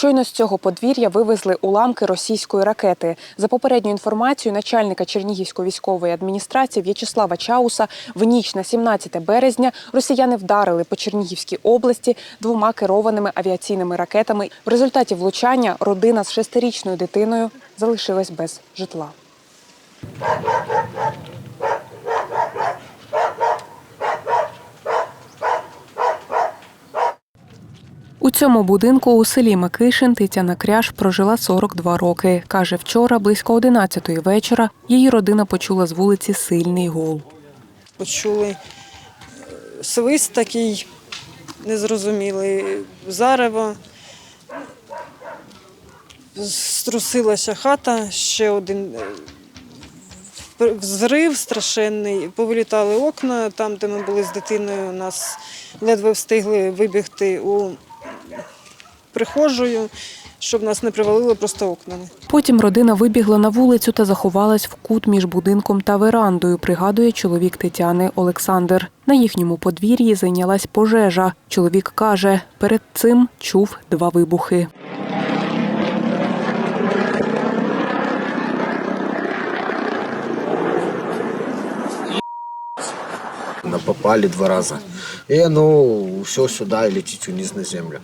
Щойно з цього подвір'я вивезли уламки російської ракети. За попередньою інформацією начальника Чернігівської військової адміністрації В'ячеслава Чауса, в ніч на 17 березня росіяни вдарили по Чернігівській області двома керованими авіаційними ракетами. В результаті влучання родина з шестирічною дитиною залишилась без житла. У цьому будинку у селі Микишин Тетяна Кряш прожила 42 роки. Каже, вчора близько 11-ї вечора її родина почула з вулиці сильний гул. почули е, свист такий незрозумілий, зарево. Струсилася хата, ще один е, взрив страшенний, повилітали окна, там, де ми були з дитиною, нас ледве встигли вибігти у прихожую, щоб нас не привалило просто окнами. Потім родина вибігла на вулицю та заховалась в кут між будинком та верандою, пригадує чоловік Тетяни Олександр. На їхньому подвір'ї зайнялась пожежа. Чоловік каже, перед цим чув два вибухи. На попали два раза. И оно все сюда и летит вниз на землю.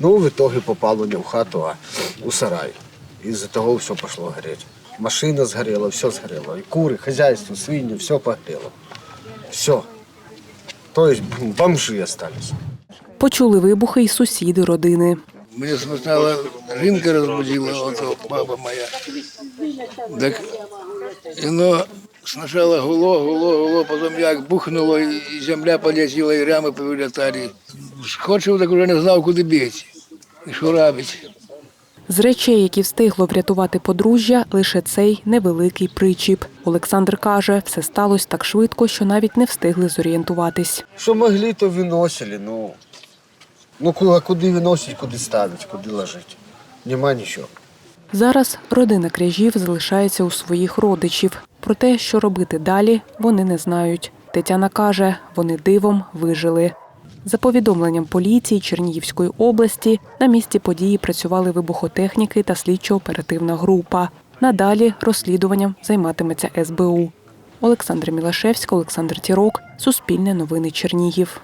Ну, в итоге попало не в хату, а у сарай. Из-за того все пошло гореть. Машина сгорела, все сгорело. И куры, хозяйство, свиньи, все погорело. Все. То есть бомжи остались. Почули вибухи й сусіди родини. Мене спочатку жінка розбудила, ото баба моя. Так воно спочатку гуло, гуло, гуло, потім як бухнуло, і земля полетіла, і рами повилітали. Скочив, так вже не знав, куди бігти. І що робити. З речей, які встигло врятувати подружжя, лише цей невеликий причіп. Олександр каже, все сталося так швидко, що навіть не встигли зорієнтуватись. Что могли, то выносили. Ну, ну а куди виносить, куди ставить, куди ложить. Нема нічого. Зараз родина кряжів залишається у своїх родичів. Про те, що робити далі, вони не знають. Тетяна каже, вони дивом вижили. За повідомленням поліції Чернігівської області, на місці події працювали вибухотехніки та слідчо-оперативна група. Надалі розслідуванням займатиметься СБУ. Олександра Мілашевська, Олександр Тірок, Суспільне новини Чернігів.